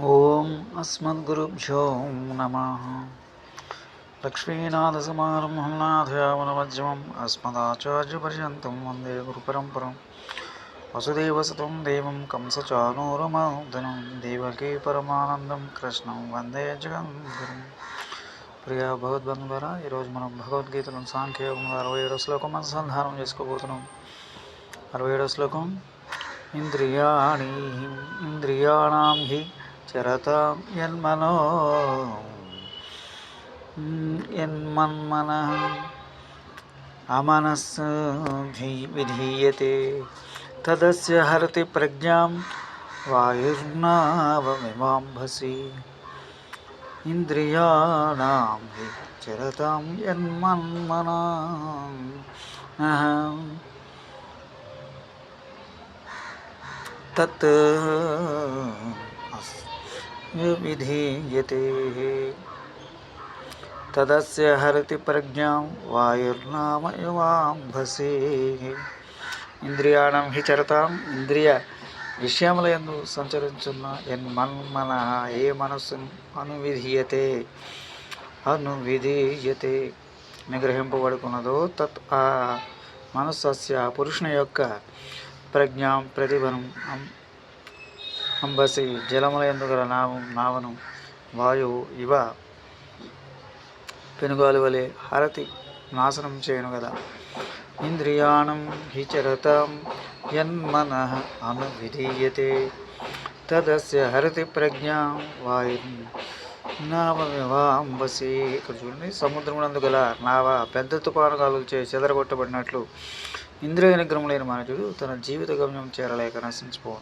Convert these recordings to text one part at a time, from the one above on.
ఓం అస్మద్గురుభ్యో నమ. లక్ష్మీనాథసమారంభం నాథయామనమధ్యమం అస్మదాచార్యపర్యంతం వందే గురుపరంపరం. వసుదేవసుతం దేవం కంసచానూరమర్దనం దేవకీ పరమానందం కృష్ణం వందే జగద్గురం. ప్రియ భగవద్బంధువరా ఈరోజు మనం భగవద్గీతలో సాంఖ్యయోగంలో అరవై ఏడో శ్లోకం అనుసంధానం చేసుకోబోతున్నాం. అరవై ఏడో శ్లోకం ఇంద్రియాణి ఇంద్రియాణం హి చరతాం యన్మనో యన్మన్మన అమనస్భి విధీయతే తదస్య హరతి ప్రజ్ఞాం వాయుర్నావమివాంభసి ఇంద్రియాణం హి చరతాం యన్మన్మనా తత్ విధీయతే తదస్య హరతి ప్రజ్ఞాం వాయుర్నామ ఇవాంభసే ఇంద్రియాణం హి చరతాం ఇంద్రియ విషయముల ఎందు సంచరించున్న ఎన్ మన్మన ఏ మనస్సు అనువిధీయతే అనువిధీయతే. నిగ్రహింపబడుకున్నదో తత్ ఆ మనస్సస్య పురుషుని యొక్క ప్రజ్ఞాం ప్రతిభనం అంబసి జలముల ఎందుగల నావం నావను వాయువు ఇవ పెనుగాలు వలె హరతి నాశనం చేయను కదా ఇంద్రియాణం హి చరతం యన్మన అనువిధీయతే తదస్య హరతి ప్రజ్ఞ వాయు నావమివాంబసి ఇక్కడ చూడండి సముద్రమునందు గల నావ పెద్ద తుపాను చే చెదరగొట్టబడినట్లు ఇంద్రియ నిగ్రహం లేని మనుషుడు తన జీవిత గమ్యం చేరలేక నశించిపోవు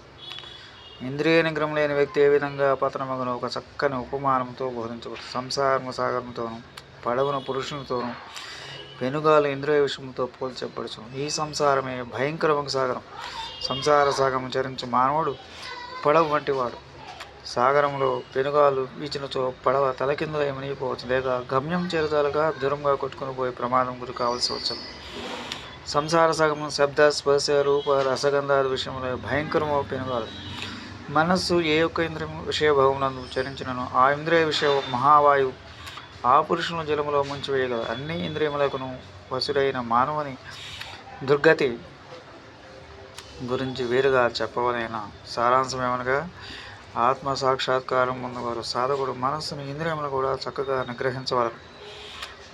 ఇంద్రియ నిగ్రహం లేని వ్యక్తి ఏ విధంగా పతనమగును ఒక చక్కని ఉపమానంతో బోధించవచ్చు సంసారము సాగరంతోనూ పడవను పురుషునితోనూ పెనుగాలు ఇంద్రియ విషయంతో పోల్చబడచ్చు ఈ సంసారమే భయంకరమైన సాగరం. సంసార సాగరం చరించు మానవుడు పడవ వంటి వాడు సాగరంలో పెనుగాలు వీచినచో పడవ తలకిందులై మునిగిపోవచ్చు లేక గమ్యం చేరుతాలుగా దూరంగా కొట్టుకుని పోయే ప్రమాదం గురి కావాల్సి వచ్చు సంసార సగము శబ్ద స్పర్శ రూప రసగంధాది విషయంలో భయంకరమో పెనుగాలు. మనస్సు ఏ ఒక్క విషయ విషయభావమునందు చరించినను ఆ ఇంద్రియ విషయ మహావాయువు ఆ పురుషులను జలములో ముంచివేయగల అన్ని ఇంద్రియములకును వసుడైన మానవుని దుర్గతి గురించి వేరుగా చెప్పవలైన? సారాంశం ఏమనగా ఆత్మ సాక్షాత్కారం ఉన్నవారు సాధకుడు మనస్సును ఇంద్రియములు కూడా చక్కగా నిగ్రహించవలరు.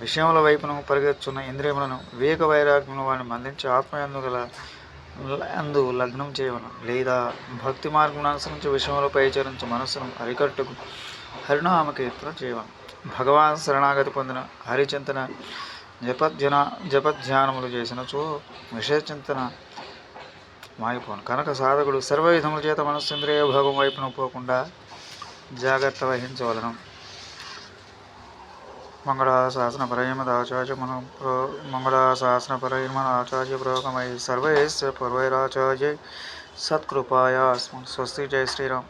విషయముల వైపును పరిగెత్తున్న ఇంద్రియములను వివేక వైరాగ్యములు వారిని మందించి ఆత్మయందు గల అందు లగ్నం చేయవను లేదా భక్తి మార్గం అనుసరించి విషయంలో చరించు మనస్సును అరికట్టుకు హరినామ కీర్తన చేయవను భగవాన్ శరణాగతి పొందిన హరిచింతన జపధ్యన జపధ్యానములు చేసినచో విషయచింతన మాయిపోను కనుక సాధకుడు సర్వ విధముల చేత మనస్సేంద్రియ భాగం వైపున పోకుండా జాగ్రత్త వహించవలను. मङ्गलाशासनपरैर्मदाचार्यमनप्र मङ्गलाशासनपरैर्मदाचार्यप्रकमयि सर्वैश्च पूर्वैराचार्यै सत्कृपाया अस्मत् स्वस्ति जय श्रीराम।